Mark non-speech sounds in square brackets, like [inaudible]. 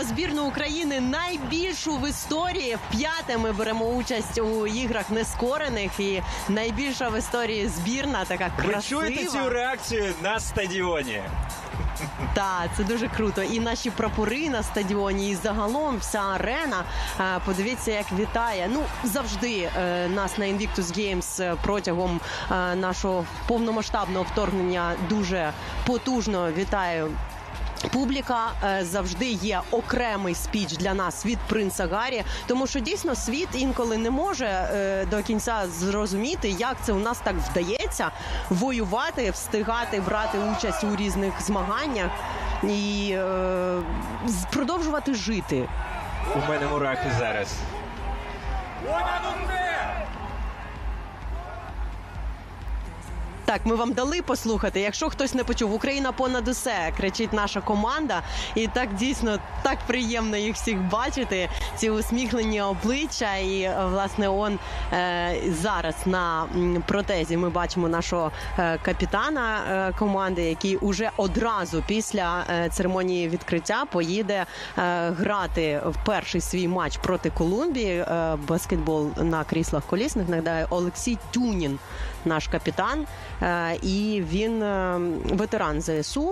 вітаємо збірну України найбільшу в історії. Вп'яте ми беремо участь у іграх нескорених і найбільша в історії збірна, така Ви чуєте цю реакцію на стадіоні? [laughs] Так, це дуже круто. І наші прапори на стадіоні, і загалом вся арена. Подивіться, як вітає. Ну завжди е, нас на Invictus Games е, протягом е, нашого повномасштабного вторгнення дуже потужно вітає. Публіка е, завжди є окремий спіч для нас від принца Гаррі, тому що дійсно світ інколи не може е, до кінця зрозуміти, як це у нас так вдається воювати, встигати брати участь у різних змаганнях і е, продовжувати жити. У мене мурахи зараз. Так, ми вам дали послухати. Якщо хтось не почув, Україна понад усе кричить наша команда, і так дійсно так приємно їх всіх бачити. Ці усміхнені обличчя. І е, власне он е, зараз на протезі ми бачимо нашого е, капітана е, команди, який уже одразу після е, церемонії відкриття поїде е, грати в перший свій матч проти Колумбії. Е, баскетбол на кріслах колісних. Нагадаю, Олексій Тюнін, наш капітан. Е, і він е, ветеран ЗСУ.